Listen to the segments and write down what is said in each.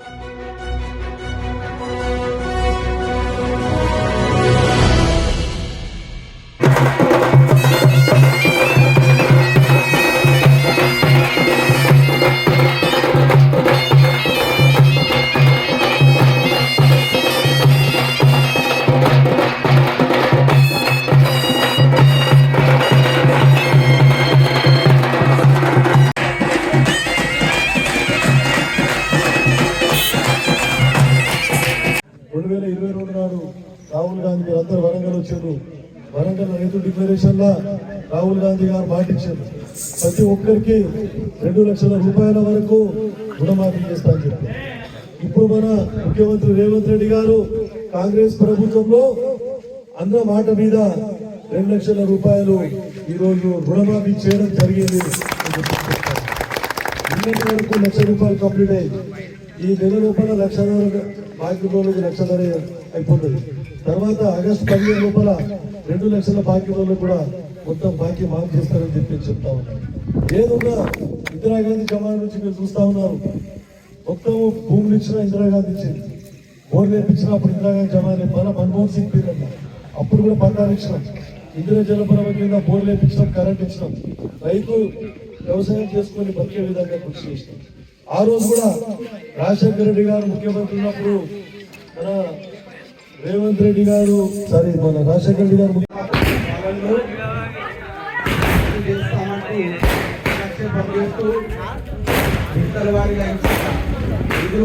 రెండు రైతు రాహుల్ గాంధీ గారు మాటించారు ప్రతి ఒక్కరికి రెండు లక్షల రూపాయల వరకు రుణమాఫీ చేస్తా అని చెప్పి ఇప్పుడు మన ముఖ్యమంత్రి రేవంత్ రెడ్డి గారు కాంగ్రెస్ ప్రభుత్వంలో అన్న మాట మీద రెండు లక్షల రూపాయలు ఈ రోజు రుణమాఫీ చేయడం జరిగింది నిన్నటి వరకు లక్ష రూపాయలు కంప్లీట్ అయ్యింది ఈ నెల లోపల లక్షన్నర బాకీ రోజులకు లక్షన్నర అయిపోతుంది. తర్వాత ఆగస్టు పదిహేను లోపల రెండు లక్షల బాకీ వాళ్ళు కూడా మొత్తం బాకీ మాఫ్ చేస్తారని చెప్పి చెప్తా ఉన్నారు ఏదున్నా ఇందిరాగాంధీ జమానా నుంచి మీరు చూస్తా ఉన్నారు. మొత్తం భూములు ఇచ్చిన ఇందిరాగాంధీ ఇచ్చింది. బోర్డు వేపించిన అప్పుడు ఇందిరాగాంధీ జమాన్ మన మన్మోహన్ సింగ్ పేరు అప్పుడు కూడా పట్టాలు ఇచ్చినాం. ఇందిరా జలపరమ కింద బోర్డు వేపించినాం కరెంట్ ఇచ్చినాం. రైతు వ్యవసాయం చేసుకొని బతికే విధంగా కృషి చేసినాం. ఆ రోజు కూడా రాజశేఖర రెడ్డి గారు ముఖ్యమంత్రి ఉన్నప్పుడు మన రేవంత్ రెడ్డి గారు సారీ మన రాజశేఖర రెడ్డి గారు ముఖ్య-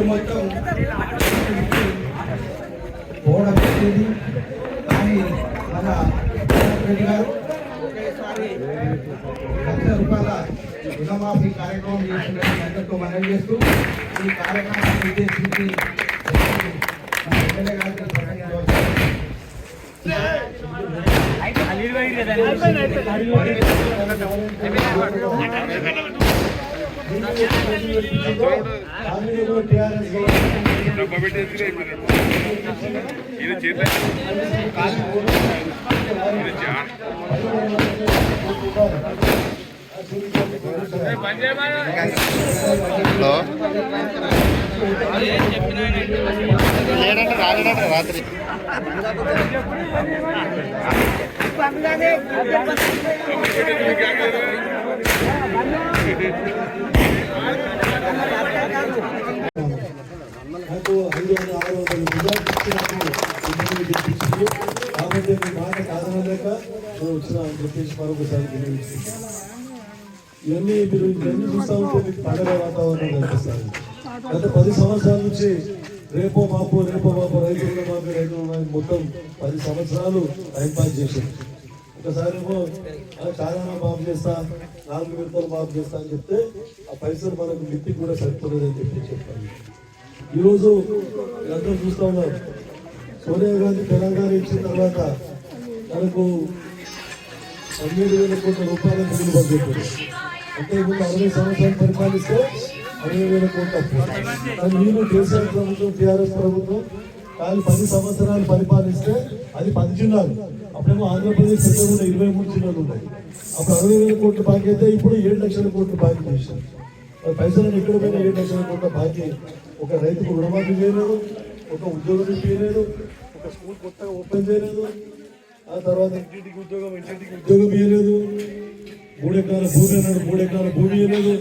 మొత్తం కానీ మన రెడ్డి గారు ఒకేసారి లక్ష రూపాయల రుణమాఫీ కార్యక్రమం చేసినట్టు అందరితో మనం చేస్తూ ఈ కార్యక్రమాన్ని ఉద్దేశించి ఇది చేత ఇది జాన్ హలో. లేడంటే రాలేడంట రాత్రి. కాబట్టి మీ మాట కాదనలేక నేను చెప్పేసి మరొకసారి వినియోగించుకుంటాను ఇవన్నీ మీరు ఇవన్నీ చూస్తా ఉంటే మీకు పండగ వాతావరణం కనిపిస్తుంది. గత పది సంవత్సరాల నుంచి రేపో మాపు రేపో మాపు రైతులు మాకు రైతులు మాకు మొత్తం పది సంవత్సరాలు టైం పాస్ చేశారు. ఒకసారి ఏమో చాలా మాఫ్ చేస్తా నాలుగు విడతలు మాఫ్ చేస్తా అని చెప్తే ఆ పైసలు మనకు మిత్తి కూడా సరిపోలేదు అని చెప్పి చెప్పాలి ఈరోజు అందరూ చూస్తా ఉన్నారు. సోనియా గాంధీ తెలంగాణ ఇచ్చిన తర్వాత మనకు పన్నెండు వేల కోట్ల రూపాయల మిగులు బడ్జెట్ అంటే ఇప్పుడు అరవై సంవత్సరాలు పరిపాలిస్తే అరవై వేల కోట్లు అప్పు. కానీ మీరు కేసీఆర్ ప్రభుత్వం టీఆర్ఎస్ ప్రభుత్వం కానీ పది సంవత్సరాలు పరిపాలిస్తే అది పది జిల్లాలు. అప్పుడేమో ఆంధ్రప్రదేశ్ పెద్దగా ఇరవై మూడు జిల్లాలు ఉన్నాయి అప్పుడు అరవై వేల కోట్లు బాకీ అయితే ఇప్పుడు ఏడు లక్షల కోట్లు బాకీ చేశారు. పైసలను పైసలు ఎక్కడ పోయినా ఏడు లక్షల కోట్ల బాకీ ఒక రైతుకు రుణమాఫీ చేయలేదు ఒక ఉద్యోగం చేయలేదు ఒక స్కూల్ కొత్తగా ఓపెన్ చేయలేదు ఆ తర్వాత ఇంటింటికి ఉద్యోగం ఇంటింటికి ఉద్యోగం. ఇవ్వలేదు మూడు ఎకరాల భూమి అన్నాడు మూడు ఎకరాల భూమి ఇవ్వలేదు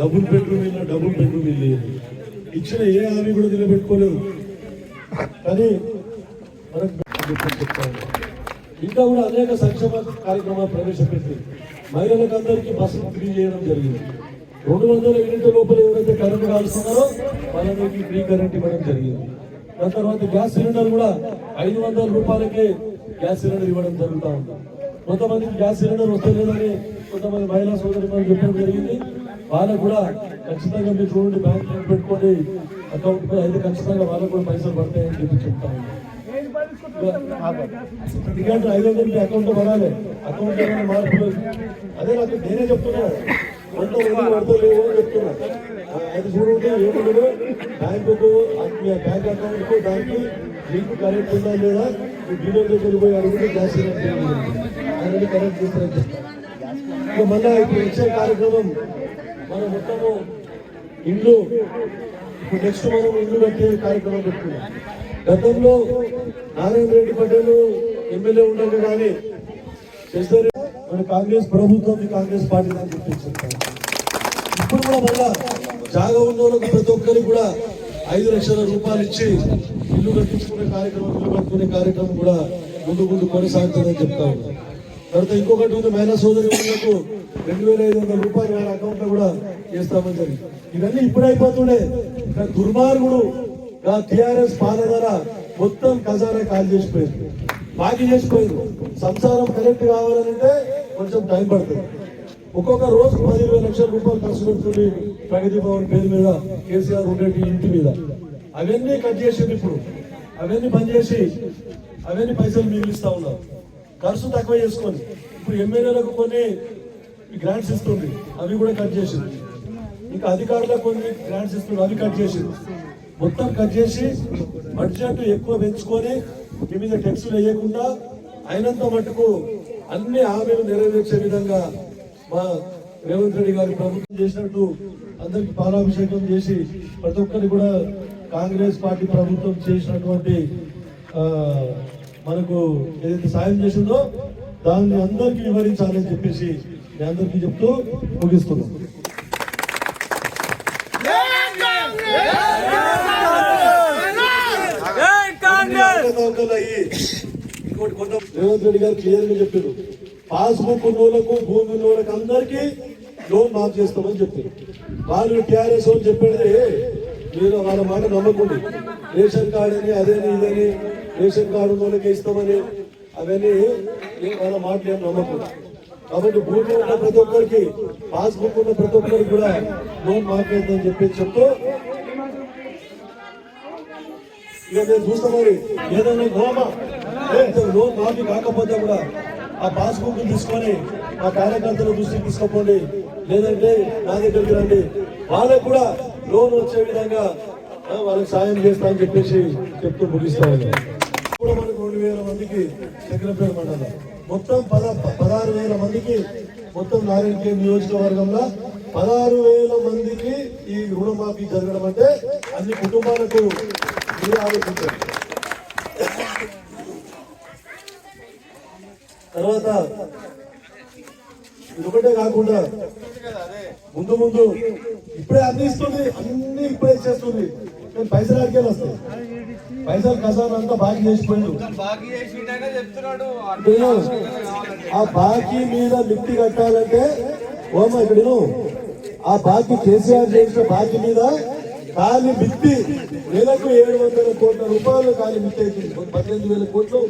డబుల్ బెడ్రూమ్ ఇల్లు డబుల్ బెడ్రూమ్ ఇల్లు ఇచ్చిన ఏ హామీ కూడా నిలబెట్టుకోలేదు. కానీ మనకు చెప్తాను ఇంకా కూడా అనేక సంక్షేమ కార్యక్రమాలు ప్రవేశపెట్టి మహిళలకు అందరికీ బస్సులు ఫ్రీ చేయడం జరిగింది. రెండు వందల యూనిట్ల లోపల ఎవరైతే కరెంట్ కాలుస్తున్నారో వాళ్ళందరికీ ఫ్రీ కరెంట్ ఇవ్వడం జరిగింది. దాని తర్వాత గ్యాస్ సిలిండర్ కూడా ఐదు వందల రూపాయలకే గ్యాస్ సిలిండర్ ఇవ్వడం జరుగుతూ ఉంది. కొంతమందికి గ్యాస్ సిలిండర్ వస్తలేదని కొంతమంది మహిళా సోదరి చెప్పడం జరిగింది. వాళ్ళకు కూడా ఖచ్చితంగా మీరు చూడండి బ్యాంక్ పెట్టుకోండి అకౌంట్ అయితే ఖచ్చితంగా వాళ్ళకు కూడా పైసలు పడతాయని చెప్పి చెప్తా ఉన్నాం. ఎందుకంటే ఐదు వందలకి అకౌంట్ పడాలి. అకౌంట్ ఏమైనా మార్పులు అదే నాకు నేనే చెప్తున్నా. కొంత పడతలేవు అని చెప్తున్నా. అది చూడండి ఏముండదు బ్యాంకుకు మీ బ్యాంక్ అకౌంట్కు దానికి లింక్ కరెక్ట్ ఉందా లేదా? మీ డీలర్ దగ్గర పోయి గ్యాస్ సిలిండర్ కరెక్ట్ చేస్తారు చెప్తాను మళ్ళీ ఇప్పుడు కార్యక్రమం మన మొత్తము ఇల్లు ఇప్పుడు నెక్స్ట్ మనం ఇండ్లు కట్టే కార్యక్రమం పెట్టుకున్నాం గతంలో నారాయణ రెడ్డి పటేల్ ఎమ్మెల్యే ఉండగా కానీ చేస్తారు మన కాంగ్రెస్ ప్రభుత్వం కాంగ్రెస్ పార్టీ దాన్ని గుర్తించారు. ఇప్పుడు కూడా మళ్ళా జాగా ఉన్న ప్రతి ఒక్కరికి కూడా ఐదు లక్షల రూపాయలు ఇచ్చి ఇల్లు కట్టించుకునే కార్యక్రమం ఇల్లు కట్టుకునే కార్యక్రమం కూడా ముందు ముందు కొనసాగుతుందని చెప్తా ఉన్నాం. తర్వాత ఇంకొకటి ఉంది మహిళా సోదరి వాళ్ళకు రెండు వేల ఐదు వందల రూపాయలు వాళ్ళ అకౌంట్లో కూడా చేస్తామని జరిగింది. ఇవన్నీ ఇప్పుడు అయిపోతుండే. దుర్మార్గుడు టిఆర్ఎస్ పాలన మొత్తం ఖజానా కాల్ చేసిపోయింది బాకీ చేసిపోయింది సంసారం కరెక్ట్ కావాలంటే కొంచెం టైం పడుతుంది. ఒక్కొక్క రోజు పదివేల లక్షల రూపాయలు ఖర్చు పెడుతుంది ప్రగతి భవన్ పేరు మీద కేసీఆర్ ఉండేటి ఇంటి మీద. అవన్నీ కట్ చేసింది ఇప్పుడు. అవన్నీ బంద్ చేసి అవన్నీ పైసలు మిగిలిస్తా ఉన్నారు ఖర్చు తక్కువ చేసుకొని. ఇప్పుడు ఎమ్మెల్యేలకు కొన్ని గ్రాంట్స్ ఇస్తుంది. అవి కూడా కట్ చేసింది. ఇంకా అధికారులకు కొన్ని గ్రాంట్స్ ఇస్తుంది. అవి కట్ చేసింది. మొత్తం కట్ చేసి బడ్జెట్ ఎక్కువ పెంచుకొని మీ మీద ట్యాక్సులు వేయకుండా అయినంత మటుకు అన్ని హామీలు నెరవేర్చే విధంగా మా రేవంత్ రెడ్డి గారి ప్రభుత్వం చేసినట్టు అందరికి పాలాభిషేకం చేసి ప్రతి ఒక్కరికి కూడా కాంగ్రెస్ పార్టీ ప్రభుత్వం చేసినటువంటి మనకు ఏదైతే సాయం చేసిందో దాన్ని అందరికీ వివరించాలని చెప్పేసి నేను అందరికీ చెప్తూ ముగిస్తున్నాను రేవంత్ రెడ్డి గారు క్లియర్గా చెప్పారు. పాస్బుక్ ఉన్నోళ్ళకు భూమి ఉన్నోళ్ళకి అందరికీ లోన్ మాఫ్ చేస్తామని చెప్పారు వాళ్ళు టీఆర్ఎస్ అని చెప్పేది మీరు వాళ్ళ మాట నమ్మకండి. రేషన్ కార్డు అని అదేని ఇదని రేషన్ కార్డు ఉన్న వాళ్ళకి ఇస్తామని. అవన్నీ వాళ్ళ మాట ఏం నమ్మకండి కాబట్టి భూమి ఉన్న ప్రతి ఒక్కరికి పాస్బుక్ ఉన్న ప్రతి ఒక్కరికి కూడా లోన్ మాఫ్ అయిందని చెప్పి చెప్తూ ఇక నేను చూస్తా మరి ఏదైనా గోమా లోన్ మాఫీ కాకపోతే కూడా ఆ పాస్బుక్ తీసుకొని ఆ కార్యకర్తల దృష్టికి తీసుకోపోండి. లేదంటే నా దగ్గరికి రండి. వాళ్ళకు కూడా లోన్ వచ్చే విధంగా వాళ్ళకి సాయం చేస్తా అని చెప్పేసి చెప్తూ ముగిస్తాను ఇప్పుడు మనకు రెండు వేల మందికి సెక్రటరీ మండలం మొత్తం పద పదహారు వేల మందికి మొత్తం నారాయణ నియోజకవర్గంలో పదహారు వేల మందికి ఈ రుణమాఫీ జరగడం అంటే అన్ని కుటుంబాలకు మీరు ఆలోచించారు తర్వాత ఒకటే కాకుండా ముందు ముందు ఇప్పుడే అందిస్తుంది అన్ని ఇప్పుడే ఇచ్చేస్తుంది కానీ పైసలు అడిగే వస్తాయి పైసలు ఖజానా అంతా బాకీ ఇప్పుడు ఆ బాకీ మీద మిత్తి కట్టాలంటే ఓమ ఇక్కడ. ఆ బాకీ కేసీఆర్ చేసిన బాకీ మీద కాలి మిత్తి నెలకు ఏడు వందల కోట్ల రూపాయలు కాలి బిత్తి అవుతుంది పద్దెనిమిది వేల కోట్లు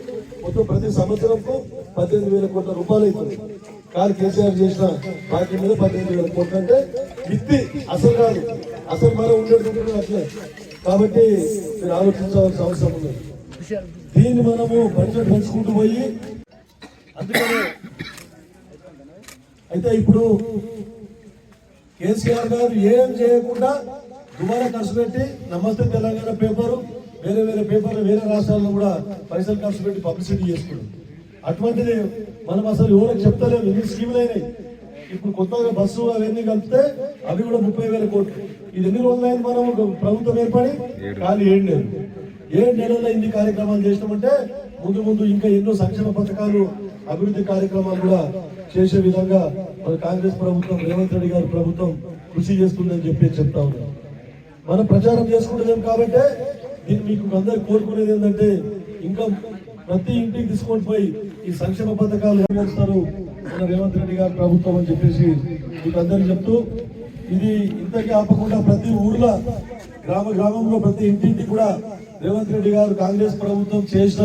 మొత్తం ప్రతి సంవత్సరంకు పద్దెనిమిది వేల కోట్ల రూపాయలు అవుతుంది. కానీ కేసీఆర్ చేసిన పార్టీ మీద పద్దెనిమిది వేల కోట్లు అంటే మిత్తి అసలు కాదు. అసలు మనం ఉండేటువంటి అట్లే. కాబట్టి మీరు ఆలోచించాల్సిన అవసరం ఉంది దీన్ని మనము బడ్జెట్ పెంచుకుంటూ పోయి అందుకనే అయితే ఇప్పుడు కేసీఆర్ గారు ఏం చేయకుండా దుబారా ఖర్చు పెట్టి నమస్తే తెలంగాణ పేపరు వేరే వేరే పేపర్లు వేరే రాష్ట్రాల్లో కూడా పైసలు ఖర్చు పెట్టి పబ్లిసిటీ చేసుకున్నాం. అటువంటిది మనం అసలు ఎవరికి చెప్తలేము ఎన్ని స్కీములు అయినాయి. ఇప్పుడు కొత్తగా బస్సు అవన్నీ కలిపితే అవి కూడా ముప్పై వేల కోట్లు. ఇది ఎన్ని రోజులైంది మనం ప్రభుత్వం ఏర్పడి? కానీ ఏం లేదు ఏడు నెలల్లో ఇన్ని కార్యక్రమాలు చేసినామంటే ముందు ముందు ఇంకా ఎన్నో సంక్షేమ పథకాలు అభివృద్ధి కార్యక్రమాలు కూడా చేసే విధంగా మన కాంగ్రెస్ ప్రభుత్వం రేవంత్ రెడ్డి గారి ప్రభుత్వం కృషి చేస్తుందని చెప్పి చెప్తా ఉన్నాం. మనం ప్రచారం చేసుకుంటున్నాం కాబట్టి నేను మీకు అందరు కోరుకునేది ఏంటంటే ఇంకా ప్రతి ఇంటికి తీసుకొని పోయి ఈ సంక్షేమ పథకాలు నెరవేరుస్తారు మన రేవంత్ రెడ్డి గారు ప్రభుత్వం అని చెప్పేసి మీకు అందరికి చెప్తూ ఇది ఇంతకీ ఆపకుండా ప్రతి ఊర్లో గ్రామ గ్రామంలో ప్రతి ఇంటింటి కూడా రేవంత్ రెడ్డి గారు కాంగ్రెస్ ప్రభుత్వం చేసిన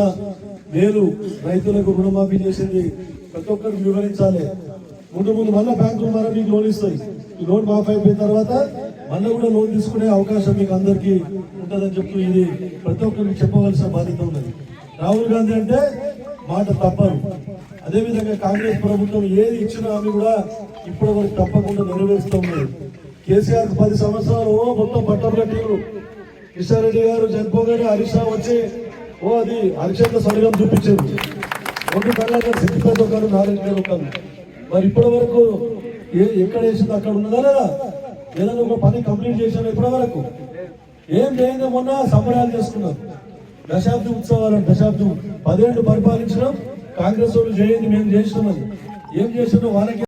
మేలు రైతులకు రుణమాఫీ చేసింది. ప్రతి ఒక్కరికి వివరించాలి. ముందు ముందు మళ్ళీ బ్యాంకులు ద్వారా మీకు లోన్ ఇస్తాయి. ఈ లోన్ మాఫ్ అయిపోయిన తర్వాత మళ్ళీ కూడా లోన్ తీసుకునే అవకాశం మీకు అందరికీ ఉంటుందని చెప్తూ ఇది ప్రతి ఒక్కరికి చెప్పవలసిన బాధ్యత ఉన్నది. రాహుల్ గాంధీ అంటే మాట తప్పరు అదేవిధంగా కాంగ్రెస్ ప్రభుత్వం ఏది ఇచ్చినా అని కూడా ఇప్పటి వరకు తప్పకుండా నెరవేరుస్తూ ఉన్నది కేసీఆర్ పది సంవత్సరాలు ఓ మొత్తం పట్టం కట్టిరు కిషారెడ్డి గారు చనిపోగానే హరీష్ రావు వచ్చి ఓ అది హరిచంద్ర సడగం చూపించారు. రెండు కళ్ళగా సిద్ధిపేట ఒకరు నారాయణ గారు ఒకరు. మరి ఇప్పటి వరకు ఏ ఎక్కడ వేసింది అక్కడ ఉన్నదా లేదా? ఏదైనా ఒక పని కంప్లీట్ చేశాను ఇప్పటి వరకు ఏం చేయంగా మొన్న సంబరాలు చేసుకున్నారు. దశాబ్ది ఉత్సవాలు దశాబ్దం పదేళ్ళు పరిపాలించడం కాంగ్రెస్ వాళ్ళు చేయండి మేము చేస్తున్నాం. ఏం చేస్తున్నాం వాళ్ళకి